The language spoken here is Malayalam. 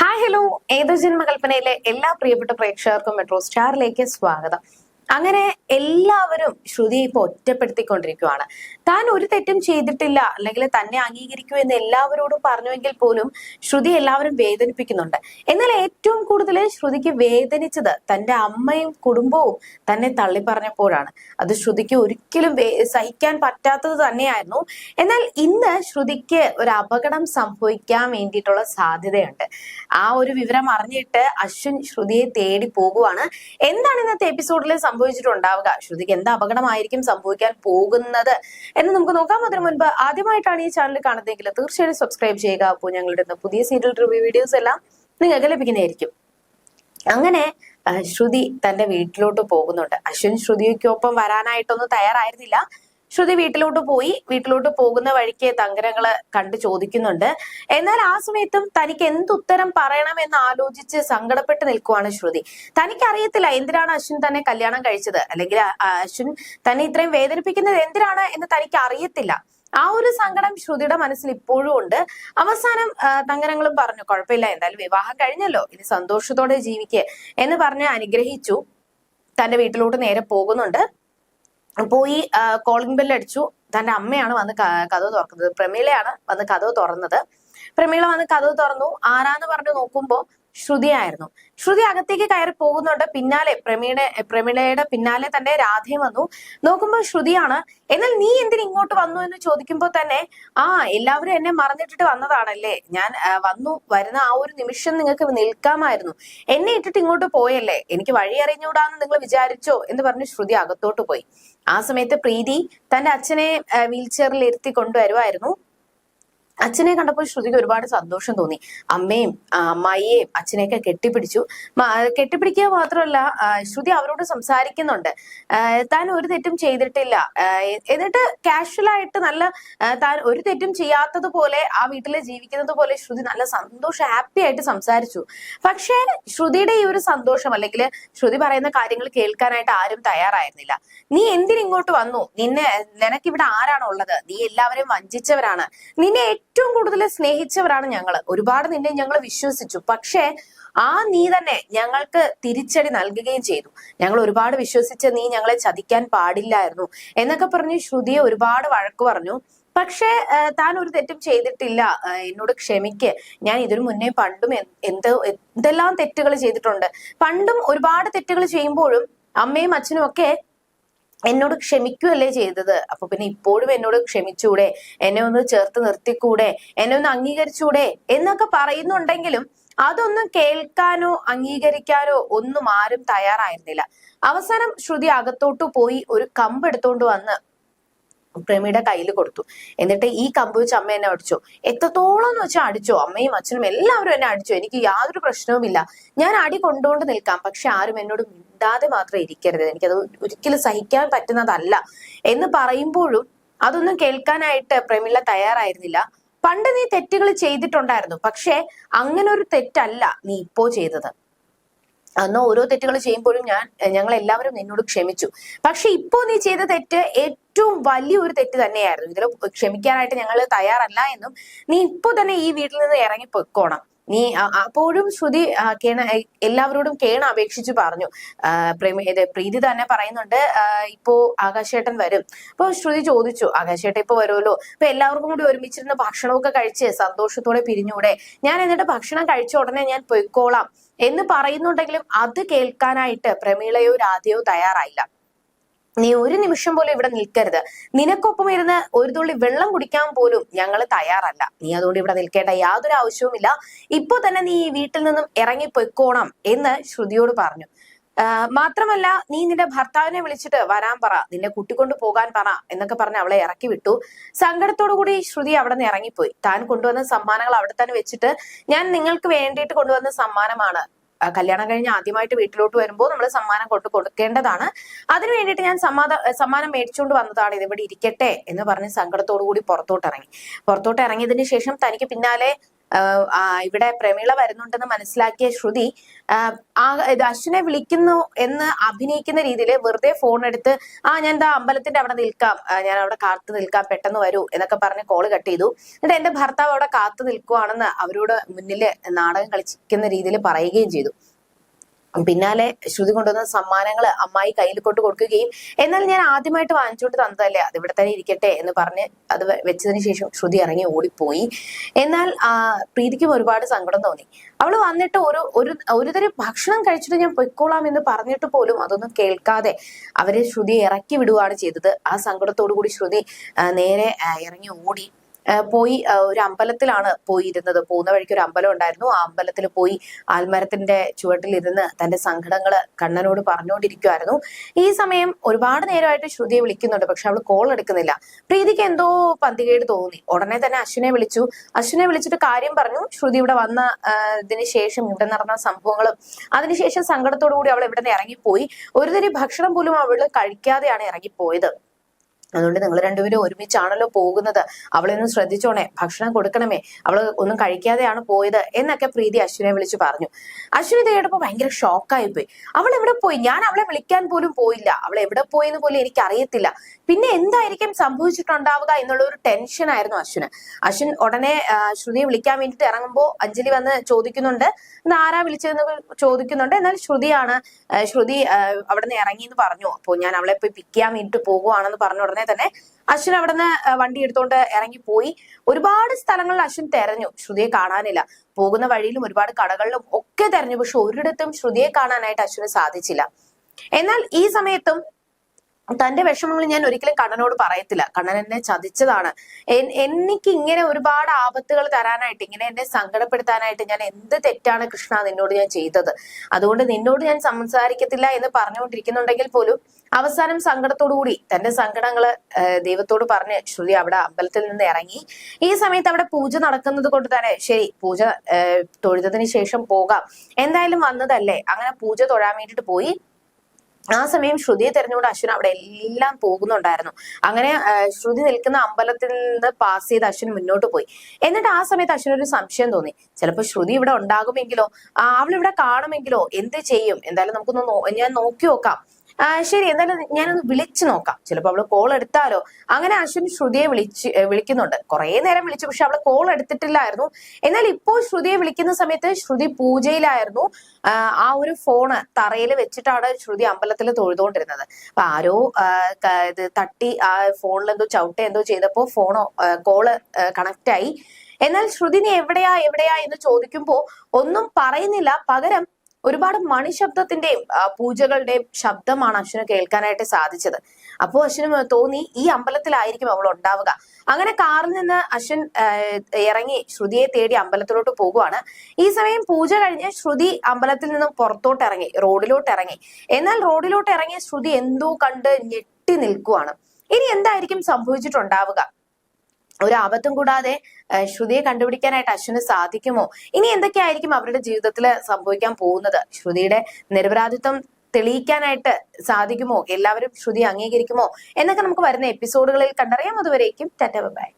ഹായ് ഹലോ ഏതോ ജന്മകൽപ്പനയിലെ എല്ലാ പ്രിയപ്പെട്ട പ്രേക്ഷകർക്കും മെട്രോ സ്റ്റാറിലേക്ക് സ്വാഗതം. അങ്ങനെ എല്ലാവരും ശ്രുതിയെ ഇപ്പൊ ഒറ്റപ്പെടുത്തിക്കൊണ്ടിരിക്കുവാണ്. താൻ ഒരു തെറ്റും ചെയ്തിട്ടില്ല അല്ലെങ്കിൽ തന്നെ അംഗീകരിക്കൂ എന്ന് എല്ലാവരോടും പറഞ്ഞുവെങ്കിൽ പോലും ശ്രുതി എല്ലാവരും വേദനിപ്പിക്കുന്നുണ്ട്. എന്നാൽ ഏറ്റവും കൂടുതൽ ശ്രുതിക്ക് വേദനിച്ചത് തന്റെ അമ്മയും കുടുംബവും തന്നെ തള്ളി പറഞ്ഞപ്പോഴാണ് അത് ശ്രുതിക്ക് ഒരിക്കലും സഹിക്കാൻ പറ്റാത്തത് തന്നെയായിരുന്നു. എന്നാൽ ഇന്ന് ശ്രുതിക്ക് ഒരു അപകടം സംഭവിക്കാൻ വേണ്ടിയിട്ടുള്ള സാധ്യതയുണ്ട്. ആ ഒരു വിവരം അറിഞ്ഞിട്ട് അശ്വിൻ ശ്രുതിയെ തേടി പോകുവാണ്. എന്താണ് ഇന്നത്തെ എപ്പിസോഡിൽ സംഭവിച്ചിട്ടുണ്ടാവുക. ശ്രുതിക്ക് എന്ത് അപകടമായിരിക്കും സംഭവിക്കാൻ പോകുന്നത് എന്ന് നമുക്ക് നോക്കാം. അതിനു മുൻപ് ആദ്യമായിട്ടാണ് ഈ ചാനൽ കാണുന്നതെങ്കിൽ തീർച്ചയായും സബ്സ്ക്രൈബ് ചെയ്യുക. അപ്പോൾ ഞങ്ങളുടെ പുതിയ സീരിയൽ റിവ്യൂ വീഡിയോസ് എല്ലാം നിങ്ങൾക്ക് ലഭിക്കുന്നതായിരിക്കും. അങ്ങനെ ശ്രുതി തന്റെ വീട്ടിലോട്ട് പോകുന്നുണ്ട്. അശ്വിൻ ശ്രുതിക്കൊപ്പം വരാനായിട്ടൊന്നും തയ്യാറായിരുന്നില്ല. ശ്രുതി വീട്ടിലോട്ട് പോയി. വീട്ടിലോട്ട് പോകുന്ന വഴിക്ക് തങ്കരങ്ങൾ കണ്ടു ചോദിക്കുന്നുണ്ട്. എന്നാൽ ആ സമയത്തും തനിക്ക് എന്തുത്തരം പറയണം എന്ന് ആലോചിച്ച് സങ്കടപ്പെട്ട് നിൽക്കുവാണ് ശ്രുതി. തനിക്ക് അറിയത്തില്ല എന്തിനാണ് അശ്വിൻ തന്നെ കല്യാണം കഴിച്ചത്? അല്ലെങ്കിൽ അശ്വിൻ തന്നെ ഇത്രയും വേദനിപ്പിക്കുന്നത് എന്തിനാണ് എന്ന് തനിക്ക് അറിയത്തില്ല. ആ ഒരു സങ്കടം ശ്രുതിയുടെ മനസ്സിൽ ഇപ്പോഴും ഉണ്ട്. അവസാനം തങ്കരങ്ങളും പറഞ്ഞു കുഴപ്പമില്ല എന്തായാലും വിവാഹം കഴിഞ്ഞല്ലോ. ഇനി സന്തോഷത്തോടെ ജീവിക്ക്. എന്ന് പറഞ്ഞ് അനുഗ്രഹിച്ചു. തന്റെ വീട്ടിലോട്ട് നേരെ പോകുന്നുണ്ട്. പോയി കോളിംഗ് ബെൽ അടിച്ചു. തന്റെ അമ്മയാണ് വന്ന് കഥവ് തുറക്കുന്നത്. പ്രമീളയാണ് വന്ന് കഥവ് തുറന്നത്. പ്രമീള വന്ന് കഥവ് തുറന്നു. ആരാന്ന് പറഞ്ഞു നോക്കുമ്പോ ശ്രുതിയായിരുന്നു. ശ്രുതി അകത്തേക്ക് കയറി പോകുന്നുണ്ട്. പിന്നാലെ പ്രമീണ പ്രമീളയുടെ പിന്നാലെ തന്നെ രാധയും വന്നു. നോക്കുമ്പോൾ ശ്രുതിയാണ് എന്നാൽ നീ എന്തിനു ഇങ്ങോട്ട് വന്നു? എന്ന് ചോദിക്കുമ്പോൾ തന്നെ ആ എല്ലാവരും എന്നെ മറന്നിട്ടിട്ട് വന്നതാണല്ലേ. ഞാൻ വന്നു വരുന്ന ആ ഒരു നിമിഷം നിങ്ങൾക്ക് നിൽക്കാമായിരുന്നു. എന്നെ ഇട്ടിട്ട് ഇങ്ങോട്ട് പോയല്ലേ. എനിക്ക് വഴി അറിഞ്ഞുകൂടാന്ന് നിങ്ങൾ വിചാരിച്ചോ? എന്ന് പറഞ്ഞ് ശ്രുതി അകത്തോട്ട് പോയി. ആ സമയത്ത് പ്രീതി തന്റെ അച്ഛനെ വീൽ ചെയറിൽ ഇരുത്തി കൊണ്ടുവരുമായിരുന്നു അച്ഛനെ കണ്ടപ്പോൾ ശ്രുതിക്ക് ഒരുപാട് സന്തോഷം തോന്നി. അമ്മയും അമ്മായിയെയും അച്ഛനെയൊക്കെ കെട്ടിപ്പിടിച്ചു. കെട്ടിപ്പിടിക്കുക മാത്രമല്ല ശ്രുതി അവരോട് സംസാരിക്കുന്നുണ്ട്. താൻ ഒരു തെറ്റും ചെയ്തിട്ടില്ല. എന്നിട്ട് കാഷ്വലായിട്ട് നല്ല താൻ ഒരു തെറ്റും ചെയ്യാത്തതുപോലെ ആ വീട്ടിൽ ജീവിക്കുന്നത് പോലെ ശ്രുതി നല്ല സന്തോഷം ഹാപ്പി ആയിട്ട് സംസാരിച്ചു. പക്ഷേ ശ്രുതിയുടെ ഈ ഒരു സന്തോഷം അല്ലെങ്കിൽ ശ്രുതി പറയുന്ന കാര്യങ്ങൾ കേൾക്കാനായിട്ട് ആരും തയ്യാറായിരുന്നില്ല. നീ എന്തിനിങ്ങോട്ട് വന്നു? നിന്നെ നിനക്കിവിടെ ആരാണുള്ളത് നീ എല്ലാവരെയും വഞ്ചിച്ചവരാണ്. നിന്നെ ഏറ്റവും കൂടുതൽ സ്നേഹിച്ചവരാണ് ഞങ്ങൾ ഒരുപാട് നിന്നെ ഞങ്ങൾ വിശ്വസിച്ചു. പക്ഷേ ആ നീ തന്നെ ഞങ്ങൾക്ക് തിരിച്ചടി നൽകുകയും ചെയ്തു. ഞങ്ങൾ ഒരുപാട് വിശ്വസിച്ച് നീ ഞങ്ങളെ ചതിക്കാൻ പാടില്ലായിരുന്നു എന്നൊക്കെ പറഞ്ഞ് ശ്രുതിയെ ഒരുപാട് വഴക്ക് പറഞ്ഞു. പക്ഷേ താൻ ഒരു തെറ്റും ചെയ്തിട്ടില്ല. എന്നോട് ക്ഷമിക്ക്. ഞാൻ ഇതിനു മുന്നേ പണ്ടും എന്ത് എന്തെല്ലാം തെറ്റുകൾ ചെയ്തിട്ടുണ്ട്. പണ്ടും ഒരുപാട് തെറ്റുകൾ ചെയ്യുമ്പോഴും അമ്മയും അച്ഛനും ഒക്കെ എന്നോട് ക്ഷമിക്കുകയല്ലേ ചെയ്തത്? അപ്പൊ പിന്നെ ഇപ്പോഴും എന്നോട് ക്ഷമിച്ചൂടെ? എന്നെ ഒന്ന് ചേർത്ത് നിർത്തിക്കൂടെ? എന്നെ ഒന്ന് അംഗീകരിച്ചൂടെ? എന്നൊക്കെ പറയുന്നുണ്ടെങ്കിലും അതൊന്നും കേൾക്കാനോ അംഗീകരിക്കാനോ ഒന്നും ആരും തയ്യാറായിരുന്നില്ല. അവസാനം ശ്രുതി അകത്തോട്ട് പോയി ഒരു കമ്പ് എടുത്തോണ്ട് വന്ന് പ്രേമിയുടെ കയ്യിൽ കൊടുത്തു. എന്നിട്ട് ഈ കമ്പ് വെച്ച് അമ്മ എന്നെ അടിച്ചോ. എത്രത്തോളം എന്ന് വെച്ചാൽ അടിച്ചോ. അമ്മയും അച്ഛനും എല്ലാവരും എന്നെ അടിച്ചോ. എനിക്ക് യാതൊരു പ്രശ്നവുമില്ല. ഞാൻ അടി കൊണ്ടുകൊണ്ട് നിൽക്കാം. പക്ഷെ ആരും എന്നോട് മിണ്ടാതെ മാത്രം ഇരിക്കരുത്. എനിക്കത് ഒരിക്കലും സഹിക്കാൻ പറ്റുന്നതല്ല എന്ന് പറയുമ്പോഴും അതൊന്നും കേൾക്കാനായിട്ട് പ്രമിള തയ്യാറായിരുന്നില്ല. പണ്ട് നീ തെറ്റുകൾ ചെയ്തിട്ടുണ്ടായിരുന്നു. പക്ഷേ അങ്ങനെ ഒരു തെറ്റല്ല നീ ഇപ്പോ ചെയ്തത്. അന്ന് ഓരോ തെറ്റുകൾ ചെയ്യുമ്പോഴും ഞാൻ ഞങ്ങൾ എല്ലാവരും നിന്നോട് ക്ഷമിച്ചു. പക്ഷെ ഇപ്പോ നീ ചെയ്ത തെറ്റ് ഏറ്റവും വലിയൊരു തെറ്റ് തന്നെയായിരുന്നു. ഇതിൽ ക്ഷമിക്കാനായിട്ട് ഞങ്ങൾ തയ്യാറല്ല എന്നും നീ ഇപ്പൊ തന്നെ ഈ വീട്ടിൽ നിന്ന് ഇറങ്ങി പൊയ്ക്കോണം. നീ അപ്പോഴും ശ്രുതി കേണ എല്ലാവരോടും കേണ അപേക്ഷിച്ച് പറഞ്ഞു പ്രേമി പ്രീതി തന്നെ പറയുന്നുണ്ട് ഇപ്പോ ആകാശേട്ടൻ വരും. അപ്പൊ ശ്രുതി ചോദിച്ചു ആകാശേട്ടൻ ഇപ്പൊ വരുമല്ലോ അപ്പൊ എല്ലാവർക്കും കൂടി ഒരുമിച്ചിരുന്ന് ഭക്ഷണമൊക്കെ കഴിച്ച് സന്തോഷത്തോടെ പിരിഞ്ഞൂടെ? ഞാൻ എന്നിട്ട് ഭക്ഷണം കഴിച്ച ഉടനെ ഞാൻ പൊയ്ക്കോളാം എന്ന് പറയുന്നുണ്ടെങ്കിലും അത് കേൾക്കാനായിട്ട് പ്രമീളയോ രാധയോ തയ്യാറായില്ല. നീ ഒരു നിമിഷം പോലും ഇവിടെ നിൽക്കരുത്. നിനക്കൊപ്പം ഇരുന്ന് ഒരു തുള്ളി വെള്ളം കുടിക്കാൻ പോലും ഞങ്ങൾ തയ്യാറല്ല. നീ അതുകൊണ്ട് ഇവിടെ നിൽക്കേണ്ട യാതൊരു ആവശ്യവുമില്ല ഇപ്പൊ തന്നെ നീ ഈ വീട്ടിൽ നിന്നും ഇറങ്ങി എന്ന് ശ്രുതിയോട് പറഞ്ഞു. മാത്രമല്ല നീ നിന്റെ ഭർത്താവിനെ വിളിച്ചിട്ട് വരാൻ പറ. നിന്നെ കൂട്ടിക്കൊണ്ട് പോകാൻ പറ എന്നൊക്കെ പറഞ്ഞ് അവളെ ഇറക്കി വിട്ടു. സങ്കടത്തോടു കൂടി ശ്രുതി അവിടെ നിന്ന് ഇറങ്ങിപ്പോയി. താൻ കൊണ്ടുവന്ന സമ്മാനങ്ങൾ അവിടെ തന്നെ വെച്ചിട്ട് ഞാൻ നിങ്ങൾക്ക് വേണ്ടിയിട്ട് കൊണ്ടുവന്ന സമ്മാനമാണ്. കല്യാണം കഴിഞ്ഞ് ആദ്യമായിട്ട് വീട്ടിലോട്ട് വരുമ്പോൾ നമ്മൾ സമ്മാനം കൊണ്ട് കൊടുക്കേണ്ടതാണ്. അതിനു വേണ്ടിയിട്ട് ഞാൻ സമ്മാന സമ്മാനം മേടിച്ചുകൊണ്ട് വന്നതാണ് ഇതിവിടെ ഇരിക്കട്ടെ എന്ന് പറഞ്ഞ് സങ്കടത്തോടു കൂടി പുറത്തോട്ട് ഇറങ്ങി പുറത്തോട്ട് ഇറങ്ങിയതിന് ശേഷം തനിക്ക് പിന്നാലെ ഇവിടെ പ്രമീള വരുന്നുണ്ടെന്ന് മനസ്സിലാക്കിയ ശ്രുതി ആ ഇത് അശ്വിനെ വിളിക്കുന്നു എന്ന് അഭിനയിക്കുന്ന രീതിയിൽ വെറുതെ ഫോൺ എടുത്ത് ആ ഞാൻ എന്താ അമ്പലത്തിന്റെ അവിടെ നിൽക്കാം ഞാൻ അവിടെ കാത്തു നിൽക്കാം പെട്ടെന്ന് വരൂ എന്നൊക്കെ പറഞ്ഞ് കോൾ കട്ട് ചെയ്തു. എന്നിട്ട് എന്റെ ഭർത്താവ് അവിടെ കാത്തു നിൽക്കുവാണെന്ന് അവരോട് മുന്നിൽ നാടകം കളിക്കുന്ന രീതിയിൽ പറയുകയും ചെയ്തു. പിന്നാലെ ശ്രുതി കൊണ്ടുവന്ന സമ്മാനങ്ങൾ അമ്മായി കയ്യിൽ കൊണ്ട് കൊടുക്കുകയും എന്നാൽ ഞാൻ ആദ്യമായിട്ട് വാങ്ങിച്ചോട്ട് തന്നതല്ലേ? അത് ഇവിടെ തന്നെ ഇരിക്കട്ടെ എന്ന് പറഞ്ഞ് അത് വെച്ചതിന് ശേഷം ശ്രുതി ഇറങ്ങി ഓടിപ്പോയി. എന്നാൽ ആ പ്രീതിക്കും ഒരുപാട് സങ്കടം തോന്നി. അവൾ വന്നിട്ട് ഒരു ഒരു ഒരുതരം ഭക്ഷണം കഴിച്ചിട്ട് ഞാൻ പൊയ്ക്കോളാം എന്ന് പറഞ്ഞിട്ട് പോലും അതൊന്നും കേൾക്കാതെ അവരെ ശ്രുതി ഇറക്കി വിടുകയാണ് ചെയ്തത്. ആ സങ്കടത്തോടു കൂടി ശ്രുതി നേരെ ഇറങ്ങി ഓടി. പോയി ഒരു അമ്പലത്തിലാണ് പോയിരുന്നത്. പോകുന്ന വഴിക്ക് ഒരു അമ്പലം ഉണ്ടായിരുന്നു. ആ അമ്പലത്തിൽ പോയി ആൽമരത്തിന്റെ ചുവട്ടിലിരുന്ന് തന്റെ സങ്കടങ്ങൾ കണ്ണനോട് പറഞ്ഞുകൊണ്ടിരിക്കുമായിരുന്നു ഈ സമയം ഒരുപാട് നേരമായിട്ട് ശ്രുതിയെ വിളിക്കുന്നുണ്ട് പക്ഷെ അവൾ കോൾ എടുക്കുന്നില്ല. പ്രീതിക്ക് എന്തോ പന്തികേട് തോന്നി. ഉടനെ തന്നെ അശ്വിനെ വിളിച്ചു. അശ്വിനെ വിളിച്ചിട്ട് കാര്യം പറഞ്ഞു. ശ്രുതി ഇവിടെ വന്ന ഇതിന് ശേഷം ഇവിടെ നടന്ന സംഭവങ്ങളും അതിനുശേഷം സങ്കടത്തോടു കൂടി അവൾ ഇവിടെ നിന്ന് ഇറങ്ങിപ്പോയി? ഒരു തരി ഭക്ഷണം പോലും അവൾ കഴിക്കാതെയാണ് ഇറങ്ങിപ്പോയത്. അതുകൊണ്ട് നിങ്ങൾ രണ്ടുപേരും ഒരുമിച്ചാണല്ലോ പോകുന്നത്. അവളൊന്നും ശ്രദ്ധിച്ചോണേ ഭക്ഷണം കൊടുക്കണമേ അവൾ ഒന്നും കഴിക്കാതെയാണ് പോയത് എന്നൊക്കെ പ്രീതി അശ്വിനെ വിളിച്ചു പറഞ്ഞു. അശ്വിനി ഇത് ഭയങ്കര ഷോക്കായി പോയി. അവൾ എവിടെ പോയി? ഞാൻ അവളെ വിളിക്കാൻ പോലും പോയില്ല. അവൾ എവിടെ പോയി എന്ന് പോലും എനിക്ക് അറിയത്തില്ല പിന്നെ എന്തായിരിക്കും സംഭവിച്ചിട്ടുണ്ടാവുക എന്നുള്ള ഒരു ടെൻഷൻ ആയിരുന്നു അശ്വിന്. അശ്വിൻ ഉടനെ ശ്രുതിയെ വിളിക്കാൻ വേണ്ടിയിട്ട് ഇറങ്ങുമ്പോൾ അഞ്ജലി വന്ന് ചോദിക്കുന്നുണ്ട്. ഇന്ന് ആരാ വിളിച്ചതെന്ന് ചോദിക്കുന്നുണ്ട്. എന്നാൽ ശ്രുതിയാണ് ശ്രുതി അവിടെ നിന്ന് ഇറങ്ങി എന്ന് പറഞ്ഞു. അപ്പോൾ ഞാൻ അവളെ പോയി പിക്ക് ചെയ്യാൻ വേണ്ടിട്ട് പോകുവാണെന്ന് പറഞ്ഞ ഉടനെ തന്നെ അശ്വിൻ അവിടെ നിന്ന് വണ്ടി എടുത്തോണ്ട് ഇറങ്ങിപ്പോയി. ഒരുപാട് സ്ഥലങ്ങളിൽ അശ്വിൻ തെരഞ്ഞു ശ്രുതിയെ കാണാനില്ല. പോകുന്ന വഴിയിലും ഒരുപാട് കടകളിലും ഒക്കെ തെരഞ്ഞു. പക്ഷെ ഒരിടത്തും ശ്രുതിയെ കാണാനായിട്ട് അശ്വിന് സാധിച്ചില്ല. എന്നാൽ ഈ സമയത്തും തന്റെ വിഷമങ്ങൾ ഞാൻ ഒരിക്കലും കണ്ണനോട് പറയത്തില്ല. കണ്ണൻ എന്നെ ചതിച്ചതാണ്. എനിക്ക് ഇങ്ങനെ ഒരുപാട് ആപത്തുകൾ തരാനായിട്ട് ഇങ്ങനെ എന്നെ സങ്കടപ്പെടുത്താനായിട്ട് ഞാൻ എന്ത് തെറ്റാണ് കൃഷ്ണ നിന്നോട് ഞാൻ ചെയ്തത്? അതുകൊണ്ട് നിന്നോട് ഞാൻ സംസാരിക്കത്തില്ല എന്ന് പറഞ്ഞുകൊണ്ടിരിക്കുന്നുണ്ടെങ്കിൽ പോലും അവസാനം സങ്കടത്തോടുകൂടി തന്റെ സങ്കടങ്ങൾ ദൈവത്തോട് പറഞ്ഞ് ശ്രുതി അവിടെ അമ്പലത്തിൽ നിന്ന് ഇറങ്ങി. ഈ സമയത്ത് അവിടെ പൂജ നടക്കുന്നത് കൊണ്ട് തന്നെ ശരി പൂജ തൊഴുതതിന് ശേഷം പോകാം. എന്തായാലും വന്നതല്ലേ? അങ്ങനെ പൂജ തൊഴാൻ വേണ്ടിയിട്ട് പോയി. ആ സമയം ശ്രുതിയെ തെരഞ്ഞുകൊണ്ട് അശ്വിൻ അവിടെ എല്ലാം പോകുന്നുണ്ടായിരുന്നു. അങ്ങനെ ശ്രുതി നിൽക്കുന്ന അമ്പലത്തിൽ നിന്ന് പാസ് ചെയ്ത് അശ്വിൻ മുന്നോട്ട് പോയി. എന്നിട്ട് ആ സമയത്ത് അശ്വിൻ ഒരു സംശയം തോന്നി. ചിലപ്പോൾ ശ്രുതി ഇവിടെ ഉണ്ടാകുമെങ്കിലോ അവൾ ഇവിടെ കാണുമെങ്കിലോ എന്ത് ചെയ്യും? എന്തായാലും നമുക്കൊന്ന് ഞാൻ നോക്കി നോക്കാം. ശരി എന്തായാലും ഞാനൊന്ന് വിളിച്ചു നോക്കാം. ചിലപ്പോൾ അവൾ കോൾ എടുത്താലോ. അങ്ങനെ അശ്വിൻ ശ്രുതിയെ വിളിച്ച് വിളിക്കുന്നുണ്ട്. കുറെ നേരം വിളിച്ചു പക്ഷെ അവൾ കോൾ എടുത്തിട്ടില്ലായിരുന്നു. എന്നാൽ ഇപ്പോൾ ശ്രുതിയെ വിളിക്കുന്ന സമയത്ത് ശ്രുതി പൂജയിലായിരുന്നു. ആ, ഒരു ഫോണ് തറയിൽ വെച്ചിട്ടാണ് ശ്രുതി അമ്പലത്തിൽ തൊഴുതുകൊണ്ടിരുന്നത്. അപ്പൊ ആരോ ഇത് തട്ടി ആ ഫോണിൽ എന്തോ ചവിട്ട എന്തോ ചെയ്തപ്പോ ഫോണോ കോൾ കണക്ട് ആയി. എന്നാൽ ശ്രുതി നീ എവിടെയാ എവിടെയാ എന്ന് ചോദിക്കുമ്പോ ഒന്നും പറയുന്നില്ല. പകരം ഒരുപാട് മണിശബ്ദത്തിന്റെയും പൂജകളുടെയും ശബ്ദമാണ് അശ്വിന് കേൾക്കാനായിട്ട് സാധിച്ചത്. അപ്പോൾ അശ്വിന് തോന്നി ഈ അമ്പലത്തിലായിരിക്കും അവൾ ഉണ്ടാവുക. അങ്ങനെ കാറിൽ നിന്ന് അശ്വിൻ ഇറങ്ങി ശ്രുതിയെ തേടി അമ്പലത്തിലോട്ട് പോകുവാണ്. ഈ സമയം പൂജ കഴിഞ്ഞ് ശ്രുതി അമ്പലത്തിൽ നിന്നും പുറത്തോട്ട് ഇറങ്ങി റോഡിലോട്ട് ഇറങ്ങി എന്നാൽ റോഡിലോട്ട് ഇറങ്ങിയ ശ്രുതി എന്തോ കണ്ട് ഞെട്ടി നിൽക്കുവാണ്. ഇനി എന്തായിരിക്കും സംഭവിച്ചിട്ടുണ്ടാവുക? ഒരു ആപത്തും കൂടാതെ ശ്രുതിയെ കണ്ടുപിടിക്കാനായിട്ട് അശ്വിന് സാധിക്കുമോ? ഇനി എന്തൊക്കെയായിരിക്കും അവരുടെ ജീവിതത്തിൽ സംഭവിക്കാൻ പോകുന്നത്? ശ്രുതിയുടെ നിരപരാധിത്വം തെളിയിക്കാനായിട്ട് സാധിക്കുമോ? എല്ലാവരും ശ്രുതി അംഗീകരിക്കുമോ? എന്നൊക്കെ നമുക്ക് വരുന്ന എപ്പിസോഡുകളിൽ കണ്ടറിയാം. അതുവരേക്കും ടാറ്റ ബൈ.